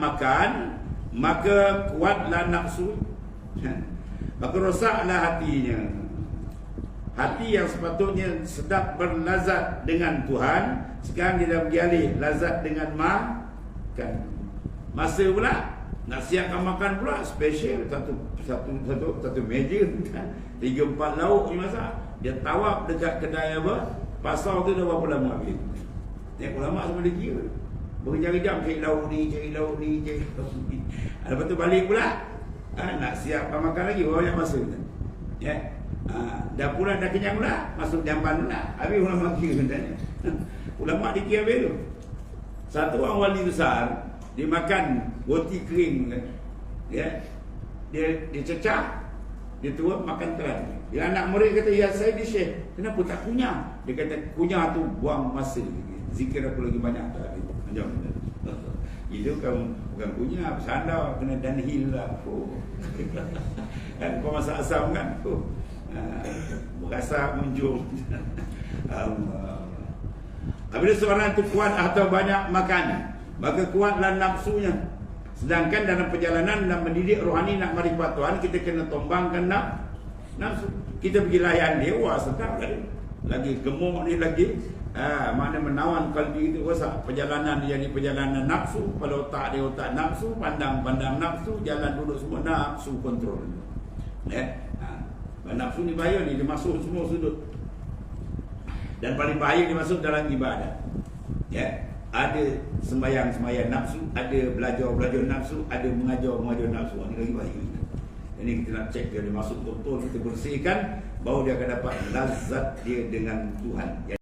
makan maka kuatlah nafsu. Maka rosaklah hatinya. Hati yang sepatutnya sedap berlazat dengan Tuhan sekarang dia dah beralih lazat dengan makan. Masa pula nak siapkan makan pula special. Satu satu satu satu meja. Tiga empat lauk ni masak. Dia tawap dekat kedai apa? Pasar tu dah berapa lama habis? Yang ulama semua dia kira berjam-jam cari lauk ni cari lauk ni cari lauk ni Ah, lepas tu balik pula ha, nak siapkan makan lagi banyak masa. Ya. Ha, dah pula dah kenyang pula masuk jamban pula. Habis ulama kira tanya ulama dikira habis tu. Satu orang wali besar dia makan roti kering ya. Dia dia cecah dia tua makan terang. Dia anak murid kata ya saya di syekh. Kenapa? Tak kunyah dia kata kunyah tu buang masa. Zikir aku lagi banyak tak ada itu kan bukan kunyah bersandar kena downhill lah. Oh. kan kau masak asam kan? Oh. ha, berasa munjung Allah Apabila seorang itu kuat atau banyak makan? Maka kuatlah nafsunya Sedangkan dalam perjalanan Nak mendidik rohani nak marifat Tuhan Kita kena tombangkan naf, nafsu. Kita pergi layan dia Wah sedap lagi Lagi gemuk ni lagi. Ha, Mana menawan kalbi itu Wah perjalanan dia jadi perjalanan nafsu. Pada otak dia otak nafsu. Pandang-pandang nafsu Jalan duduk semua nafsu kontrol. Eh, ha. Nafsu ni bahaya ni Dia masuk semua sudut. Dan paling bahaya dia masuk dalam ibadah ya ada sembahyang-sembahyang nafsu ada belajar-belajar nafsu ada mengajar-mengajar nafsu. Ini lagi bahaya. Ini kita nak cek dia masuk betul kita bersihkan baru dia akan dapat lazat dia dengan Tuhan